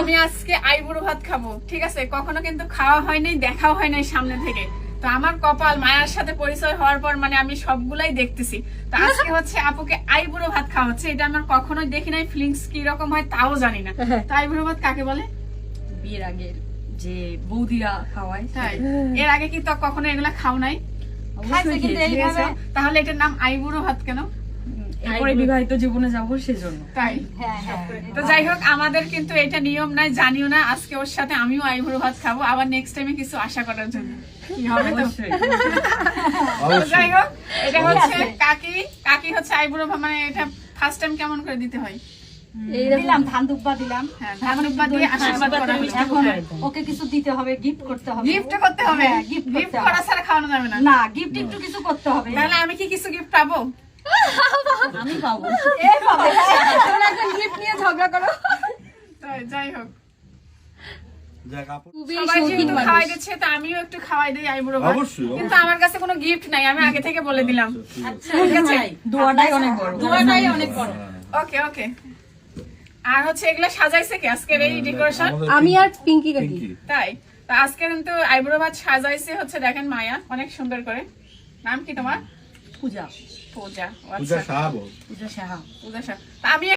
আমি আজকে আইবুড়ো ভাত খাব ঠিক আছে? কখনো কিন্তু খাওয়া হয়নি দেখাও হয় নাই সামনে থেকে। তো আমার কপাল মায়ের সাথে পরিচয় হওয়ার পর মানে আমি সবগুলাই দেখতেছি। তো আজকে হচ্ছে আপুকে আইবুড়ো ভাত খাওয়া হচ্ছে এটা আমার কখনোই দেখি নাই ফিলিংস কি রকম হয় তাও জানি না। তো আইবুড়ো ভাত কাকে বলে? বিয়ের আগের যে বৌদিরা খাওয়ায় তাই। এর আগে কি তো কখনো এগুলা খাও নাই? তাহলে এটার নাম আইবুড়ো ভাত কেন? এরপরে বিবাহিত জীবনে যাব সেজন্য। তাই। হ্যাঁ হ্যাঁ। তো যাই হোক আমাদের কিন্তু এটা নিয়ম নাই জানিও না আজকে ওর সাথে আমিও আইবুড়ো ভাত খাব আবার নেক্সট টাইমে কিছু আশা করার জন্য। কি হবে তো? যাই হোক এটা হচ্ছে কাকি কাকি হচ্ছে আইবুড়ো মানে এটা ফার্স্ট টাইম কেমন করে দিতে হয়? দিলাম ধান দুব্বা দিলাম। হ্যাঁ ধান উব্বা দিয়ে আশীর্বাদ করা। এখন ওকে কিছু দিতে হবে গিফট করতে হবে। গিফট করতে হবে? গিফট করা ছাড়া খাওয়ানো যাবে না? না গিফট একটু কিছু করতে হবে। তাহলে আমি কি কিছু গিফট পাবো? আমি পাবো গিফট নিয়ে ঝগড়া করো। তো যাই হোক। যাক আপু সবাই যেহেতু খাওয়াই দিচ্ছে তো আমিও একটু খাওয়াই দিই আইবুড়ো কিন্তু আমার কাছে কোনো গিফট নাই আমি আগে থেকে বলে দিলাম। ঠিক আছে। দোয়াটাই অনেক বড়। দোয়াটাই অনেক বড়। ওকে ওকে। আর হচ্ছে এগুলো সাজাইছে কি? আজকের এই ডেকোরেশন আমি আর পিঙ্কি কাকি তাই? তো আজকে কিন্তু আইবুড়ো ভাত সাজাইছে হচ্ছে দেখেন মায়া অনেক সুন্দর করে। নাম কি তোমার? পূজা পূজা ও পূজা আচ্ছা সাহাবো পূজা সাহা পূজা সাহা। তা আমি